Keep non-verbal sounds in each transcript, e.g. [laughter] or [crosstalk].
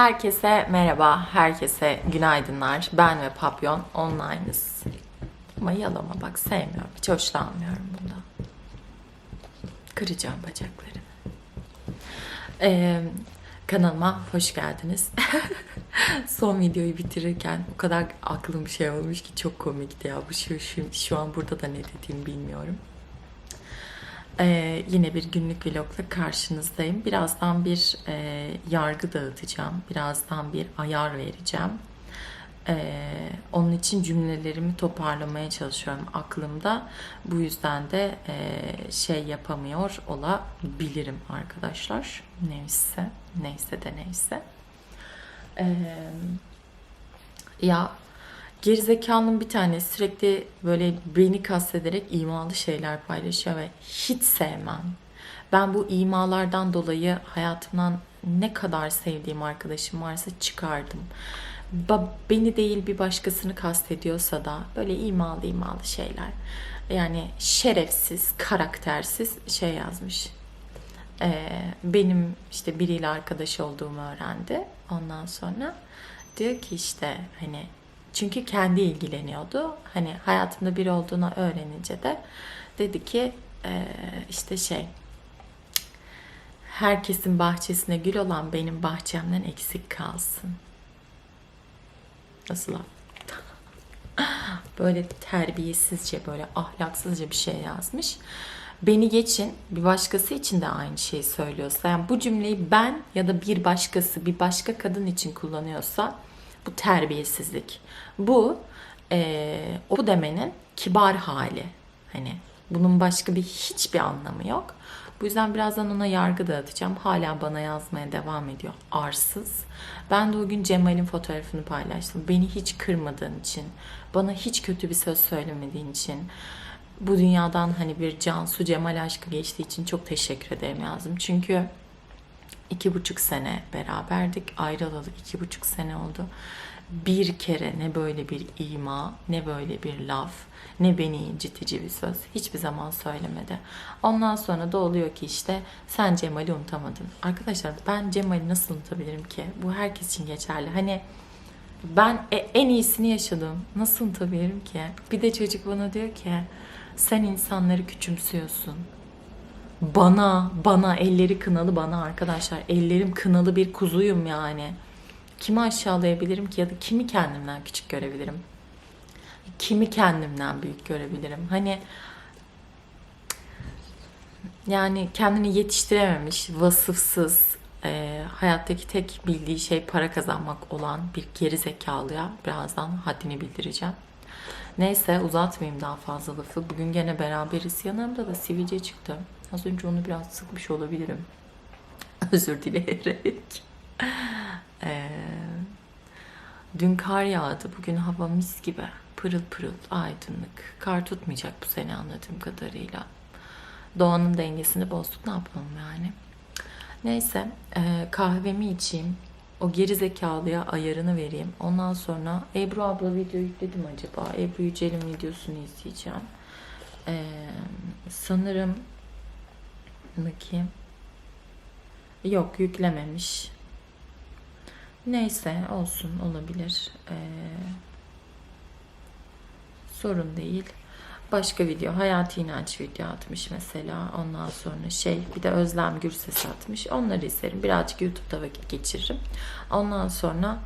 Herkese merhaba, herkese günaydınlar. Ben ve Papyon online'ız. Ama yalama bak sevmiyorum, hiç hoşlanmıyorum bundan. Kıracağım bacaklarını. Ee, kanalıma hoş geldiniz. [laughs] Son videoyu bitirirken o kadar aklım şey olmuş ki çok komikti ya. Bu şu, şu, şu an burada da ne dediğimi bilmiyorum. Ee, yine bir günlük vlogla karşınızdayım. Birazdan bir e, yargı dağıtacağım. Birazdan bir ayar vereceğim. Ee, onun için cümlelerimi toparlamaya çalışıyorum aklımda. Bu yüzden de e, şey yapamıyor olabilirim arkadaşlar. Neyse, neyse de neyse. Ee, ya Gerizekalının bir tanesi sürekli böyle beni kastederek imalı şeyler paylaşıyor ve hiç sevmem. Ben bu imalardan dolayı hayatımdan ne kadar sevdiğim arkadaşım varsa çıkardım. Beni değil bir başkasını kastediyorsa da böyle imalı imalı şeyler. Yani şerefsiz, karaktersiz şey yazmış. Ee, benim işte biriyle arkadaş olduğumu öğrendi. Ondan sonra diyor ki işte hani çünkü kendi ilgileniyordu. Hani hayatımda biri olduğunu öğrenince de dedi ki eee, işte şey herkesin bahçesine gül olan benim bahçemden eksik kalsın. Nasıl laf? [laughs] böyle terbiyesizce, böyle ahlaksızca bir şey yazmış. Beni geçin, bir başkası için de aynı şeyi söylüyorsa, yani bu cümleyi ben ya da bir başkası, bir başka kadın için kullanıyorsa bu terbiyesizlik. Bu eee, o demenin kibar hali. Hani bunun başka bir hiçbir anlamı yok. Bu yüzden birazdan ona yargı dağıtacağım. Hala bana yazmaya devam ediyor. Arsız. Ben de o gün Cemal'in fotoğrafını paylaştım. Beni hiç kırmadığın için, bana hiç kötü bir söz söylemediğin için, bu dünyadan hani bir Cansu Cemal aşkı geçtiği için çok teşekkür ederim yazdım. Çünkü iki buçuk sene beraberdik. Ayrılalı iki buçuk sene oldu. Bir kere ne böyle bir ima, ne böyle bir laf, ne beni incitici bir söz hiçbir zaman söylemedi. Ondan sonra da oluyor ki işte sen Cemal'i unutamadın. Arkadaşlar ben Cemal'i nasıl unutabilirim ki? Bu herkes için geçerli. Hani ben e- en iyisini yaşadım. Nasıl unutabilirim ki? Bir de çocuk bana diyor ki sen insanları küçümsüyorsun. Bana, bana elleri kınalı bana arkadaşlar. Ellerim kınalı bir kuzuyum yani. Kimi aşağılayabilirim ki ya da kimi kendimden küçük görebilirim? Kimi kendimden büyük görebilirim? Hani yani kendini yetiştirememiş, vasıfsız, e, hayattaki tek bildiği şey para kazanmak olan bir geri zekalıya birazdan haddini bildireceğim. Neyse uzatmayayım daha fazla lafı. Bugün gene beraberiz. Yanımda da sivilce çıktı. Az önce onu biraz sıkmış olabilirim. [laughs] Özür dileyerek. [laughs] Ee, dün kar yağdı. Bugün hava mis gibi. Pırıl pırıl, aydınlık. Kar tutmayacak bu sene anladığım kadarıyla. Doğanın dengesini bozduk. Ne yapalım yani? Neyse e, kahvemi içeyim. O geri zekalıya ayarını vereyim. Ondan sonra Ebru abla video yükledi mi acaba? Ebru Yücel'in videosunu izleyeceğim. Ee, sanırım bakayım. Yok yüklememiş. Neyse olsun olabilir. Ee, sorun değil. Başka video hayati inanç video atmış mesela. Ondan sonra şey bir de Özlem Gürses atmış. Onları izlerim. Birazcık YouTube'da vakit geçiririm. Ondan sonra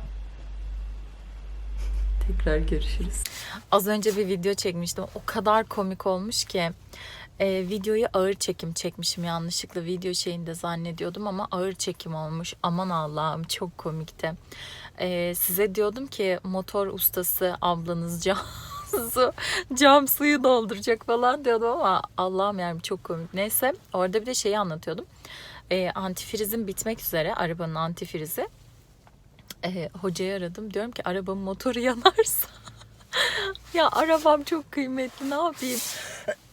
[laughs] tekrar görüşürüz. Az önce bir video çekmiştim. O kadar komik olmuş ki. Ee, videoyu ağır çekim çekmişim yanlışlıkla video şeyinde zannediyordum ama ağır çekim olmuş. Aman Allah'ım çok komikti. Ee, size diyordum ki motor ustası ablanız Cansu [laughs] cam suyu dolduracak falan diyordum ama Allah'ım yani çok komik. Neyse orada bir de şeyi anlatıyordum. Ee, antifrizim bitmek üzere arabanın antifrizi. Ee, hocayı aradım diyorum ki arabamın motoru yanarsa [laughs] ya arabam çok kıymetli ne yapayım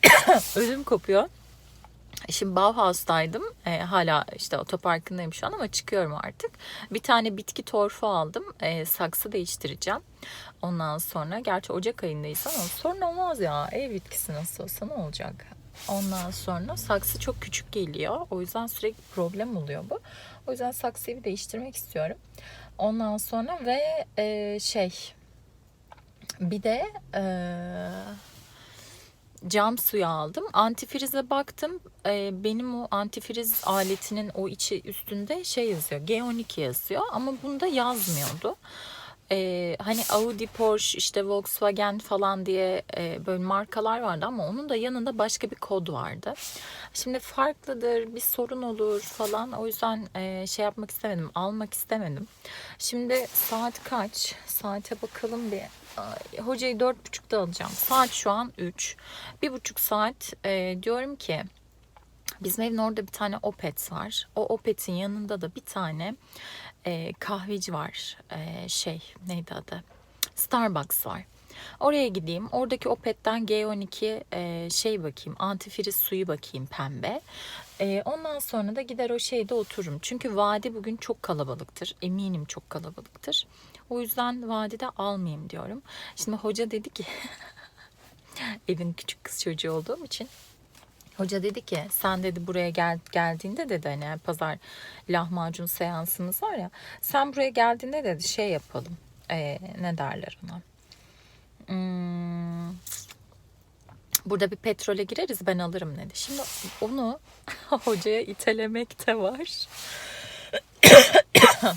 [coughs] ödüm kopuyor. Şimdi Bauhaus'taydım. E, hala işte otoparkındayım şu an ama çıkıyorum artık. Bir tane bitki torfu aldım. E, saksı değiştireceğim. Ondan sonra gerçi Ocak ayındayız ama sorun olmaz ya. Ev bitkisi nasıl olsa ne olacak? Ondan sonra saksı çok küçük geliyor. O yüzden sürekli problem oluyor bu. O yüzden saksıyı bir değiştirmek istiyorum. Ondan sonra ve e, şey bir de e, cam suyu aldım. Antifrize baktım. E, benim o antifriz aletinin o içi üstünde şey yazıyor. G12 yazıyor ama bunda yazmıyordu. E, hani Audi, Porsche, işte Volkswagen falan diye e, böyle markalar vardı ama onun da yanında başka bir kod vardı. Şimdi farklıdır, bir sorun olur falan. O yüzden e, şey yapmak istemedim, almak istemedim. Şimdi saat kaç? Saate bakalım bir. Ay, hocayı dört buçukta alacağım. Saat şu an 3. Bir buçuk saat e, diyorum ki bizim evin orada bir tane Opet var. O Opet'in yanında da bir tane e, kahveci var. E, şey neydi adı? Starbucks var. Oraya gideyim. Oradaki Opet'ten G12 e, şey bakayım. Antifriz suyu bakayım pembe. E, ondan sonra da gider o şeyde otururum. Çünkü vadi bugün çok kalabalıktır. Eminim çok kalabalıktır. O yüzden vadide almayayım diyorum. Şimdi hoca dedi ki [laughs] evin küçük kız çocuğu olduğum için Hoca dedi ki sen dedi buraya gel, geldiğinde dedi hani pazar lahmacun seansımız var ya sen buraya geldiğinde dedi şey yapalım Ee, ne derler ona Hmm, burada bir petrole gireriz ben alırım dedi. Şimdi onu [laughs] hocaya itelemek de var. [coughs]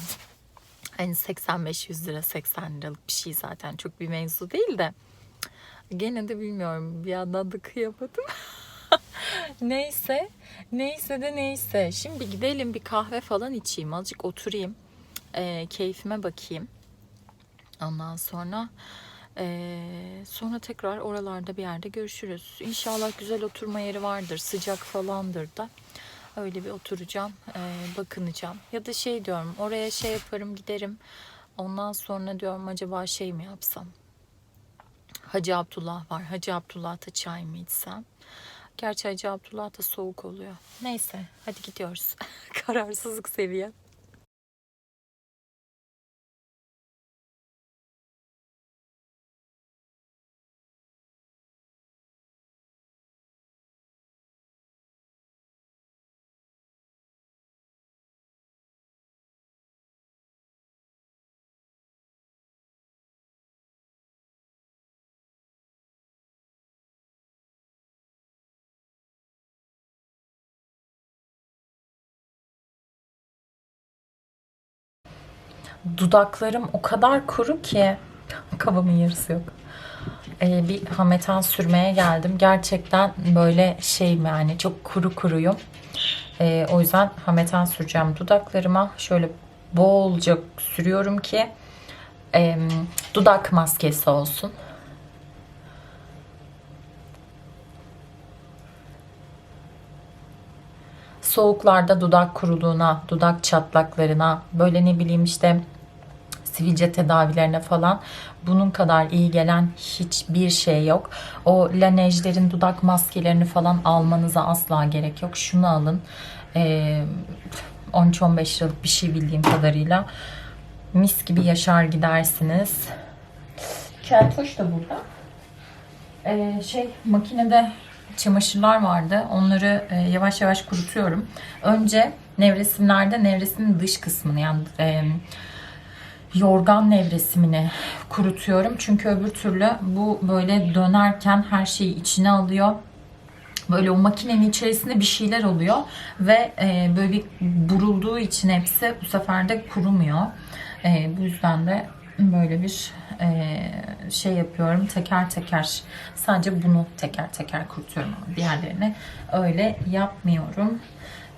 hani 85-100 lira 80 liralık bir şey zaten çok bir mevzu değil de gene de bilmiyorum bir yandan da kıyamadım. [laughs] [laughs] neyse neyse de neyse şimdi gidelim bir kahve falan içeyim azıcık oturayım Ee, keyfime bakayım ondan sonra ee, sonra tekrar oralarda bir yerde görüşürüz. İnşallah güzel oturma yeri vardır. Sıcak falandır da. Öyle bir oturacağım. ee, bakınacağım. Ya da şey diyorum. Oraya şey yaparım giderim. Ondan sonra diyorum acaba şey mi yapsam? Hacı Abdullah var. Hacı Abdullah'ta çay mı içsem? Gerçi Hacı Abdullah da soğuk oluyor. Neyse hadi gidiyoruz. [laughs] Kararsızlık seviyem. Dudaklarım o kadar kuru ki [laughs] kafamın yarısı yok. Ee, bir hametan sürmeye geldim. Gerçekten böyle şey mi yani çok kuru kuruyum. Ee, o yüzden hametan süreceğim dudaklarıma. Şöyle bolca sürüyorum ki e, dudak maskesi olsun. Soğuklarda dudak kuruluğuna, dudak çatlaklarına, böyle ne bileyim işte sivilce tedavilerine falan bunun kadar iyi gelen hiçbir şey yok. O Laneige'lerin dudak maskelerini falan almanıza asla gerek yok. Şunu alın. Ee, 13-15 liralık bir şey bildiğim kadarıyla. Mis gibi yaşar gidersiniz. Keltoş da burada. Ee, şey makinede çamaşırlar vardı. Onları e, yavaş yavaş kurutuyorum. Önce nevresimlerde nevresimin dış kısmını yani e, yorgan nevresimini kurutuyorum. Çünkü öbür türlü bu böyle dönerken her şeyi içine alıyor. Böyle o makinenin içerisinde bir şeyler oluyor ve e, böyle bir burulduğu için hepsi bu sefer de kurumuyor. E, bu yüzden de böyle bir e, şey yapıyorum. Teker teker sadece bunu teker teker kurutuyorum ama diğerlerini öyle yapmıyorum.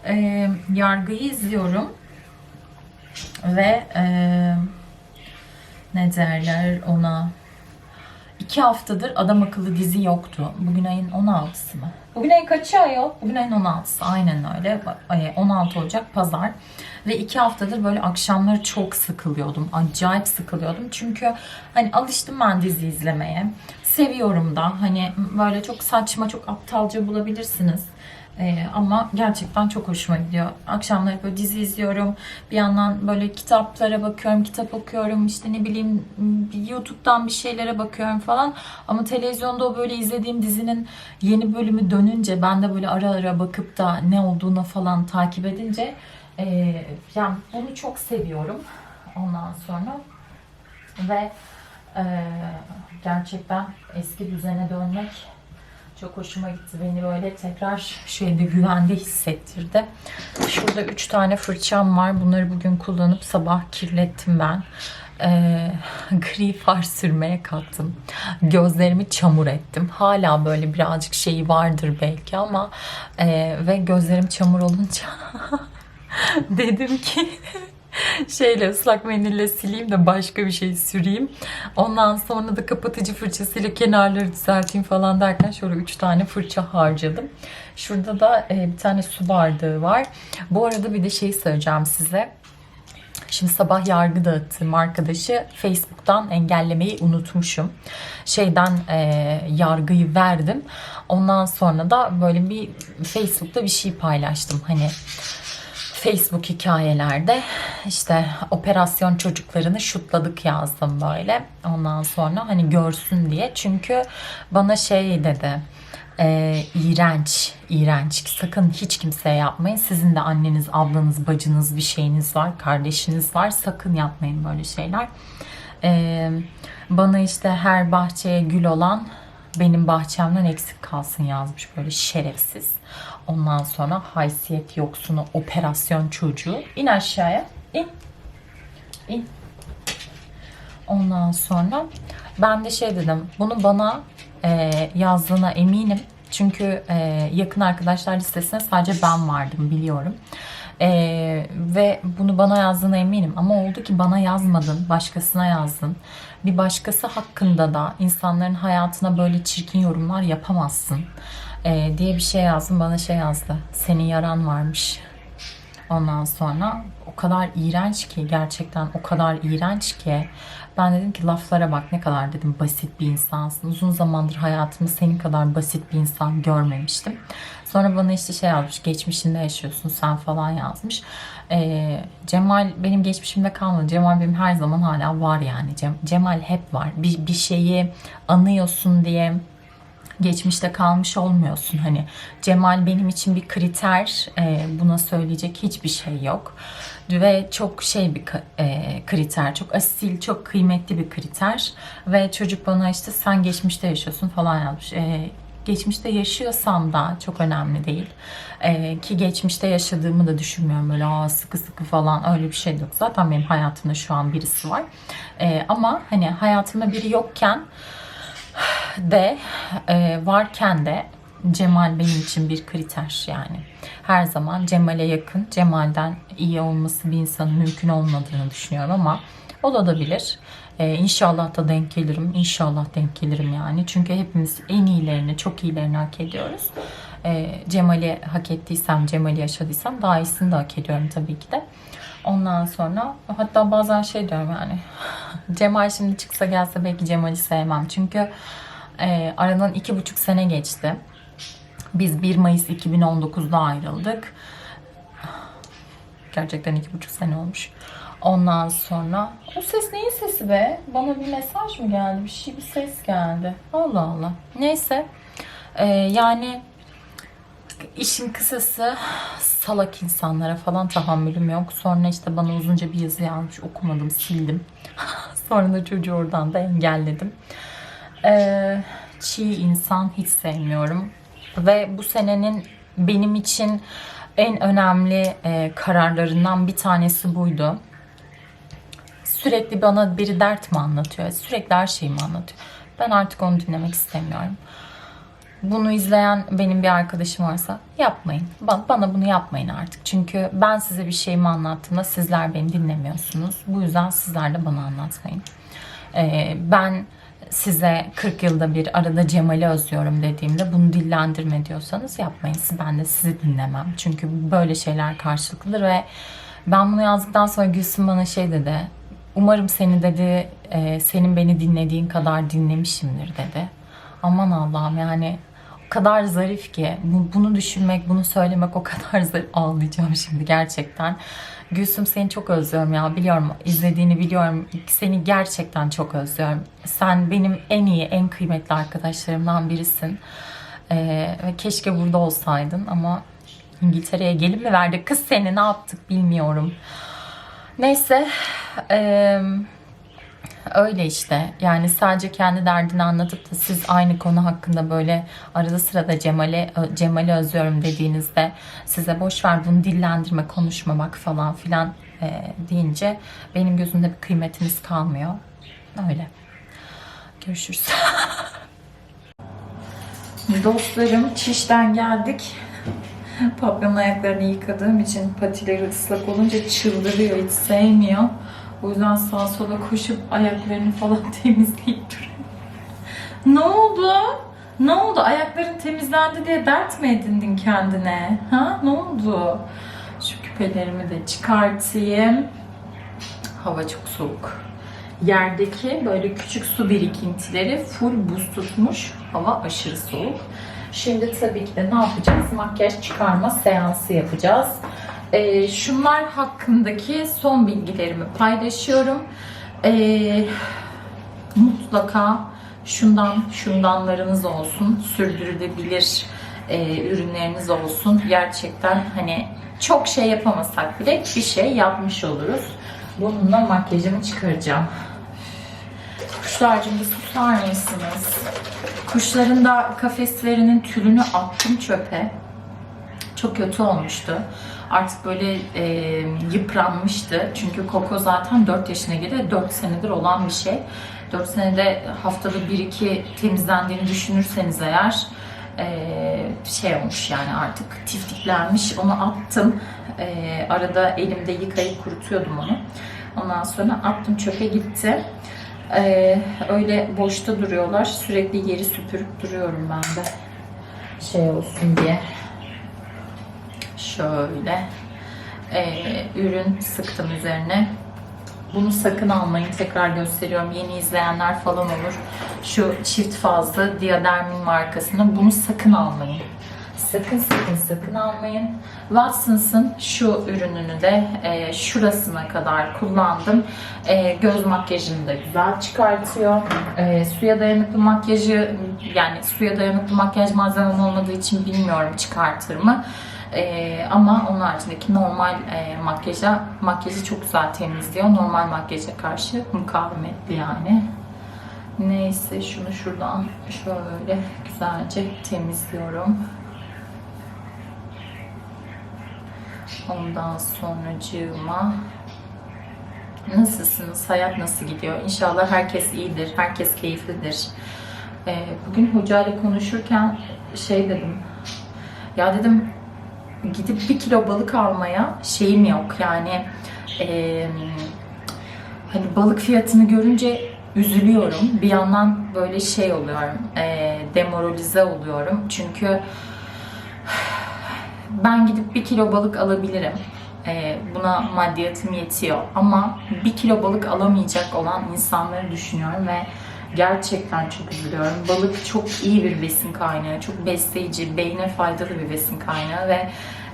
E, yargıyı izliyorum ve e, ne derler ona iki haftadır adam akıllı dizi yoktu. Bugün ayın 16'sı mı? Bugün ayın kaçı ayol? Bugün ayın 16'sı. Aynen öyle. Ay, 16 Ocak pazar. Ve iki haftadır böyle akşamları çok sıkılıyordum. Acayip sıkılıyordum. Çünkü hani alıştım ben dizi izlemeye. seviyorum da. Hani böyle çok saçma, çok aptalca bulabilirsiniz. Ee, ama gerçekten çok hoşuma gidiyor. Akşamları böyle dizi izliyorum. Bir yandan böyle kitaplara bakıyorum, kitap okuyorum. İşte ne bileyim YouTube'dan bir şeylere bakıyorum falan. Ama televizyonda o böyle izlediğim dizinin yeni bölümü dönünce ben de böyle ara ara bakıp da ne olduğunu falan takip edince e, yani bunu çok seviyorum. Ondan sonra ve e, gerçekten eski düzene dönmek çok hoşuma gitti. Beni böyle tekrar şeyde güvende hissettirdi. Şurada 3 tane fırçam var. Bunları bugün kullanıp sabah kirlettim ben. Ee, gri far sürmeye kalktım. Gözlerimi çamur ettim. Hala böyle birazcık şeyi vardır belki ama e, ve gözlerim çamur olunca [laughs] dedim ki [laughs] şeyle ıslak mendille sileyim de başka bir şey süreyim. Ondan sonra da kapatıcı fırçasıyla kenarları düzelteyim falan derken şöyle 3 tane fırça harcadım. Şurada da e, bir tane su bardağı var. Bu arada bir de şey söyleyeceğim size. Şimdi sabah yargı dağıttığım arkadaşı Facebook'tan engellemeyi unutmuşum. Şeyden e, yargıyı verdim. Ondan sonra da böyle bir Facebook'ta bir şey paylaştım. Hani Facebook hikayelerde işte operasyon çocuklarını şutladık yazdım böyle. Ondan sonra hani görsün diye. Çünkü bana şey dedi. E, iğrenç, iğrenç. Sakın hiç kimseye yapmayın. Sizin de anneniz, ablanız, bacınız bir şeyiniz var, kardeşiniz var. Sakın yapmayın böyle şeyler. E, bana işte her bahçeye gül olan benim bahçemden eksik kalsın yazmış böyle şerefsiz. Ondan sonra haysiyet yoksunu operasyon çocuğu. İn aşağıya. İn. İn. Ondan sonra ben de şey dedim. Bunu bana e, yazdığına eminim. Çünkü e, yakın arkadaşlar listesine sadece ben vardım biliyorum. E, ve bunu bana yazdığına eminim. Ama oldu ki bana yazmadın. Başkasına yazdın. Bir başkası hakkında da insanların hayatına böyle çirkin yorumlar yapamazsın. E, diye bir şey yazdım. Bana şey yazdı. Senin yaran varmış. Ondan sonra o kadar iğrenç ki gerçekten o kadar iğrenç ki ben dedim ki laflara bak ne kadar dedim basit bir insansın. Uzun zamandır hayatımda senin kadar basit bir insan görmemiştim. Sonra bana işte şey yazmış geçmişinde yaşıyorsun sen falan yazmış. Ee, Cemal benim geçmişimde kalmadı. Cemal benim her zaman hala var yani. Cem, Cemal hep var. Bir, bir şeyi anıyorsun diye geçmişte kalmış olmuyorsun. Hani Cemal benim için bir kriter. E, buna söyleyecek hiçbir şey yok. Ve çok şey bir e, kriter. Çok asil, çok kıymetli bir kriter. Ve çocuk bana işte sen geçmişte yaşıyorsun falan yazmış. E, geçmişte yaşıyorsam da çok önemli değil. Ee, ki geçmişte yaşadığımı da düşünmüyorum böyle Aa, sıkı sıkı falan öyle bir şey yok. Zaten benim hayatımda şu an birisi var. Ee, ama hani hayatımda biri yokken de e, varken de Cemal benim için bir kriter yani. Her zaman Cemal'e yakın, Cemal'den iyi olması bir insanın mümkün olmadığını düşünüyorum ama olabilir. Ee, inşallah da denk gelirim. İnşallah denk gelirim yani. Çünkü hepimiz en iyilerini, çok iyilerini hak ediyoruz. Ee, Cemal'i hak ettiysem, Cemal'i yaşadıysam daha iyisini de hak ediyorum tabii ki de. Ondan sonra hatta bazen şey diyorum yani [laughs] Cemal şimdi çıksa gelse belki Cemal'i sevmem. Çünkü e, aradan iki buçuk sene geçti. Biz 1 Mayıs 2019'da ayrıldık. Gerçekten iki buçuk sene olmuş. Ondan sonra o ses neyin sesi be? Bana bir mesaj mı geldi? Bir şey bir ses geldi. Allah Allah. Neyse. Ee, yani işin kısası salak insanlara falan tahammülüm yok. Sonra işte bana uzunca bir yazı yazmış. Okumadım, sildim. [laughs] Sonra da çocuğu oradan da engelledim. Ee, çiğ insan hiç sevmiyorum. Ve bu senenin benim için en önemli e, kararlarından bir tanesi buydu. Sürekli bana biri dert mi anlatıyor? Sürekli her şeyi mi anlatıyor? Ben artık onu dinlemek istemiyorum. Bunu izleyen benim bir arkadaşım varsa yapmayın. Bana bunu yapmayın artık. Çünkü ben size bir şeyimi anlattığımda sizler beni dinlemiyorsunuz. Bu yüzden sizler de bana anlatmayın. Ee, ben size 40 yılda bir arada Cemal'i özlüyorum dediğimde bunu dillendirme diyorsanız yapmayın. Ben de sizi dinlemem. Çünkü böyle şeyler karşılıklıdır ve ben bunu yazdıktan sonra Gülsüm bana şey dedi. Umarım seni dedi, e, senin beni dinlediğin kadar dinlemişimdir dedi. Aman Allah'ım yani kadar zarif ki bu- bunu düşünmek, bunu söylemek o kadar [laughs] zarif. Ağlayacağım şimdi gerçekten. Gülsüm seni çok özlüyorum ya biliyorum izlediğini biliyorum. Seni gerçekten çok özlüyorum. Sen benim en iyi, en kıymetli arkadaşlarımdan birisin. Ee, ve keşke burada olsaydın ama İngiltere'ye gelin mi verdi? Kız seni ne yaptık bilmiyorum. Neyse. eee Öyle işte. Yani sadece kendi derdini anlatıp da siz aynı konu hakkında böyle arada sırada Cemal'i Cemal'i özlüyorum dediğinizde size boş ver bunu dillendirme, konuşmamak falan filan e, deyince benim gözümde bir kıymetiniz kalmıyor. Öyle. Görüşürüz. [laughs] Dostlarım çişten geldik. Papyonun ayaklarını yıkadığım için patileri ıslak olunca çıldırıyor, hiç sevmiyor. O yüzden sağa sola koşup ayaklarını falan [laughs] temizleyip duruyor. ne oldu? Ne oldu? Ayakların temizlendi diye dert mi edindin kendine? Ha? Ne oldu? Şu küpelerimi de çıkartayım. Hava çok soğuk. Yerdeki böyle küçük su birikintileri full buz tutmuş. Hava aşırı soğuk. Şimdi tabii ki de ne yapacağız? Makyaj çıkarma seansı yapacağız. Ee, şunlar hakkındaki son bilgilerimi paylaşıyorum. Ee, mutlaka şundan şundanlarınız olsun, sürdürülebilir e, ürünleriniz olsun. Gerçekten hani çok şey yapamasak bile bir şey yapmış oluruz. Bununla makyajımı çıkaracağım. Kuşlarcığım bir susar mısınız? Kuşların da kafeslerinin tülünü attım çöpe. Çok kötü olmuştu. Artık böyle e, yıpranmıştı. Çünkü Koko zaten 4 yaşına girdi. 4 senedir olan bir şey. 4 senede haftada 1-2 temizlendiğini düşünürseniz eğer e, şey olmuş yani artık tiftiklenmiş. Onu attım. E, arada elimde yıkayıp kurutuyordum onu. Ondan sonra attım çöpe gitti. E, öyle boşta duruyorlar. Sürekli yeri süpürüp duruyorum ben de. Şey olsun diye. Şöyle e, ürün sıktım üzerine. Bunu sakın almayın. Tekrar gösteriyorum. Yeni izleyenler falan olur. Şu çift fazla Diadermin markasının. Bunu sakın almayın. Sakın sakın sakın almayın. Watsons'ın şu ürününü de e, şurasına kadar kullandım. E, göz makyajını da güzel çıkartıyor. E, suya dayanıklı makyajı yani suya dayanıklı makyaj malzemem olmadığı için bilmiyorum çıkartır mı. Ee, ama onun haricindeki normal e, makyaja makyajı çok güzel temizliyor. Normal makyaja karşı mukavemetli yani. Neyse şunu şuradan şöyle güzelce temizliyorum. Ondan sonra cığıma Nasılsınız? Hayat nasıl gidiyor? İnşallah herkes iyidir. Herkes keyiflidir. Ee, bugün hocayla konuşurken şey dedim. Ya dedim gidip bir kilo balık almaya şeyim yok. Yani e, hani balık fiyatını görünce üzülüyorum. Bir yandan böyle şey oluyorum e, demoralize oluyorum. Çünkü ben gidip bir kilo balık alabilirim. E, buna maddiyatım yetiyor. Ama bir kilo balık alamayacak olan insanları düşünüyorum ve Gerçekten çok üzülüyorum. Balık çok iyi bir besin kaynağı, çok besleyici, beyne faydalı bir besin kaynağı ve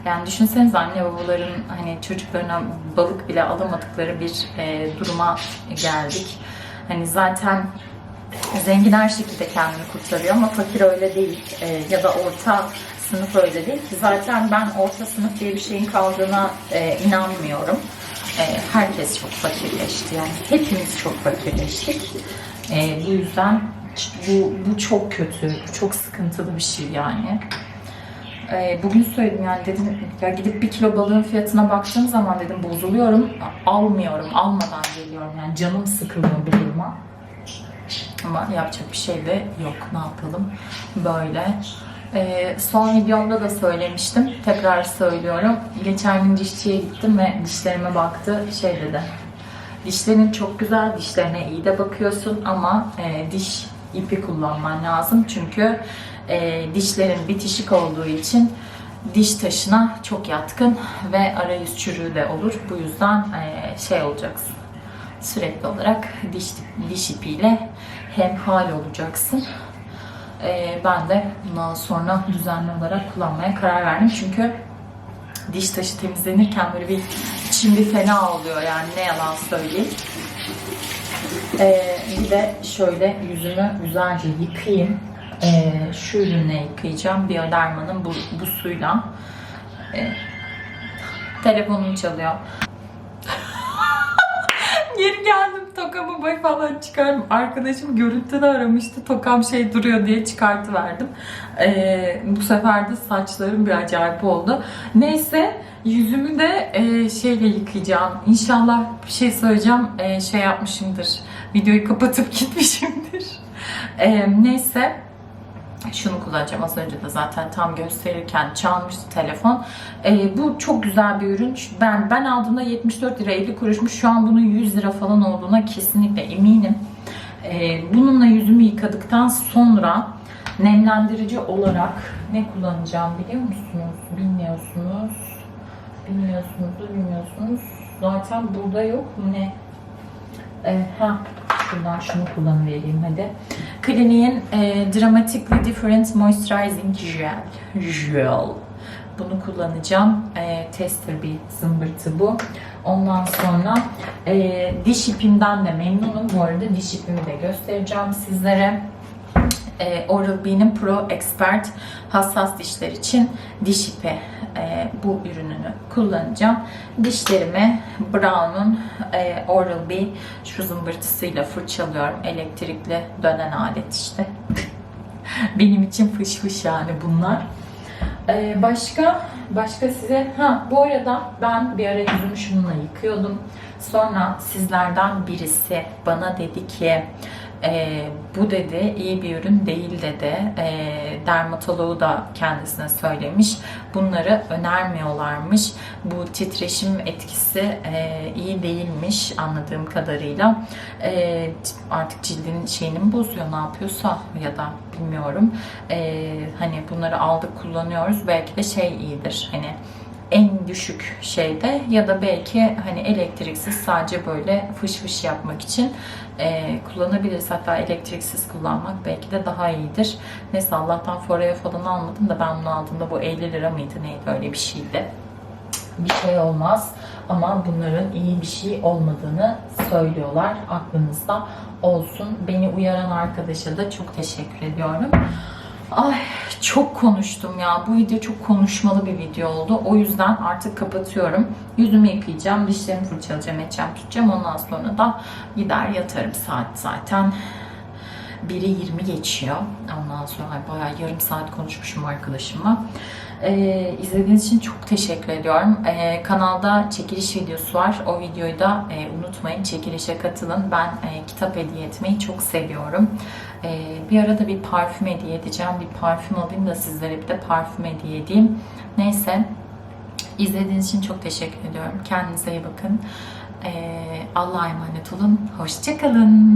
yani düşünsenize anne babaların hani çocuklarına balık bile alamadıkları bir e, duruma geldik. Hani zaten zengin her şekilde kendini kurtarıyor ama fakir öyle değil E, ya da orta sınıf öyle değil ki zaten ben orta sınıf diye bir şeyin kaldığına e, inanmıyorum. E, herkes çok fakirleşti yani hepimiz çok fakirleştik. E, bu yüzden bu, bu çok kötü, çok sıkıntılı bir şey yani. E, bugün söyledim yani dedim ya gidip bir kilo balığın fiyatına baktığım zaman dedim bozuluyorum, almıyorum, almadan geliyorum yani canım sıkılıyor bu duruma. Ama yapacak bir şey de yok. Ne yapalım? Böyle. Ee, son videomda da söylemiştim. Tekrar söylüyorum. Geçen gün dişçiye gittim ve dişlerime baktı. Şey dedi. Dişlerin çok güzel. Dişlerine iyi de bakıyorsun ama e, diş ipi kullanman lazım. Çünkü e, dişlerin bitişik olduğu için diş taşına çok yatkın ve arayüz çürüğü de olur. Bu yüzden e, şey olacaksın sürekli olarak diş, diş ipiyle hemhal olacaksın. Ee, ben de bundan sonra düzenli olarak kullanmaya karar verdim. Çünkü diş taşı temizlenirken böyle bir bir fena oluyor yani ne yalan söyleyeyim. Ee, bir de şöyle yüzümü güzelce yıkayayım. Ee, şu ürünle yıkayacağım. Bioderma'nın bu, bu suyla. Ee, telefonum çalıyor. Geri geldim tokamı boy falan çıkardım. Arkadaşım görüntüde aramıştı. Tokam şey duruyor diye çıkartıverdim. Ee, bu sefer de saçlarım bir acayip oldu. Neyse yüzümü de e, şeyle yıkayacağım. İnşallah bir şey söyleyeceğim. e, şey yapmışımdır. Videoyu kapatıp [laughs] gitmişimdir. E, neyse şunu kullanacağım. Az önce de zaten tam gösterirken çalmıştı telefon. Ee, bu çok güzel bir ürün. Ben ben aldığımda 74 lira 50 kuruşmuş. Şu an bunun 100 lira falan olduğuna kesinlikle eminim. Ee, bununla yüzümü yıkadıktan sonra nemlendirici olarak ne kullanacağım biliyor musunuz? Bilmiyorsunuz. Bilmiyorsunuz da bilmiyorsunuz. Zaten burada yok mu ne? Ee, ha, şuradan şunu kullanıvereyim hadi. Clinique'in e, Dramatically Different Moisturizing Gel. Gel. Bunu kullanacağım. E, tester bir zımbırtı bu. Ondan sonra e, diş ipimden de memnunum. Bu arada diş ipimi de göstereceğim sizlere. E, Oral-B'nin Pro Expert hassas dişler için diş ipi e, bu ürününü kullanacağım. Dişlerimi Brown'un e, Oral-B şu zımbırtısıyla fırçalıyorum. Elektrikli dönen alet işte. [laughs] Benim için fış fış yani bunlar. E, başka başka size ha bu arada ben bir ara yüzümü şununla yıkıyordum. Sonra sizlerden birisi bana dedi ki e, bu dedi iyi bir ürün değil dedi. E, dermatologu da kendisine söylemiş. Bunları önermiyorlarmış. Bu titreşim etkisi e, iyi değilmiş anladığım kadarıyla. E, artık cildin şeyini mi bozuyor ne yapıyorsa ya da bilmiyorum. E, hani bunları aldık kullanıyoruz. Belki de şey iyidir. Hani en düşük şeyde ya da belki hani elektriksiz sadece böyle fış fış yapmak için e, kullanabiliriz. Hatta elektriksiz kullanmak belki de daha iyidir. Neyse Allah'tan Foreo falan almadım da ben bunu aldığımda bu 50 lira mıydı neydi öyle bir şeydi. Bir şey olmaz ama bunların iyi bir şey olmadığını söylüyorlar. Aklınızda olsun. Beni uyaran arkadaşa da çok teşekkür ediyorum. Ay çok konuştum ya. Bu video çok konuşmalı bir video oldu. O yüzden artık kapatıyorum. Yüzümü yıkayacağım, dişlerimi fırçalayacağım, edeceğim, tutacağım. Ondan sonra da gider yatarım saat zaten. 1'i 20 geçiyor. Ondan sonra ay, bayağı yarım saat konuşmuşum arkadaşımla. Ee, izlediğiniz için çok teşekkür ediyorum. Ee, kanalda çekiliş videosu var. O videoyu da e, unutmayın. Çekilişe katılın. Ben e, kitap hediye etmeyi çok seviyorum. Ee, bir arada bir parfüm hediye edeceğim. Bir parfüm alayım da sizlere bir de parfüm hediye edeyim. Neyse. İzlediğiniz için çok teşekkür ediyorum. Kendinize iyi bakın. Ee, Allah'a emanet olun. Hoşçakalın.